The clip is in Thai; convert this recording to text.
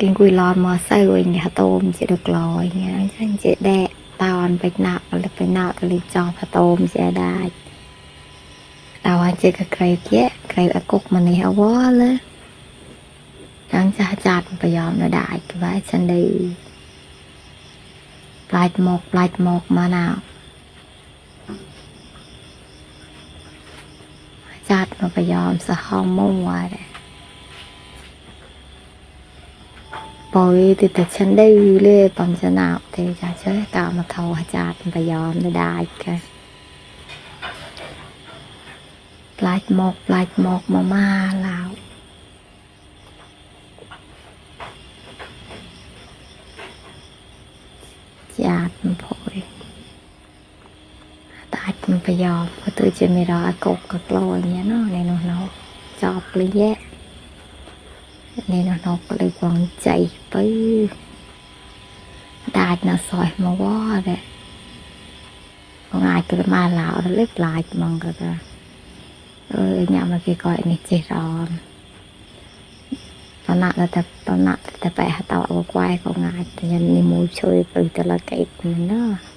กินกุยลอนมอเซอร์อย่างเงี้ยโตมจะดกลอยเงี้ยฉันจะแดะตอนไปหนักแล้วไปหนักก็เลยจอพะโตมจะได้ต่ว่าเจอกับใครเกี้ยใครอากกมันนี่เอาวอเลยยังจะจัดไปยอมเราได้ก็ว่าฉันดีปลายหมกปลายหมกมาหนาวจัดมาไปยอมสะห้องมั่วเลย ปอยติดแต่ฉันได้วีเล่ปั๊งชนะเตกาเชยตามมาเทาอาจารย์ไปยอมได้กันปลายหมอกปลายหมอกมามาลาวญาติมันพอยตายมันไปยอมก็ตัวจะไม่รออากบกับโกลอย่างเนาะในนู้นเนาะจอบเลยแย่ នេះនោះនោះប្តីបងចៃបើដាច់ណាសោះមកវ៉ាដែរបងអាចក្រមាឡៅរលេបឡាយហ្មងក៏ដែរអើញ៉ាំមកគេក៏នេះចេះរនតណាក់តែតណាក់តែបែរតោអវខ្វាយក៏ងាយតែនេះមួយជួយទៅតឡកែកណា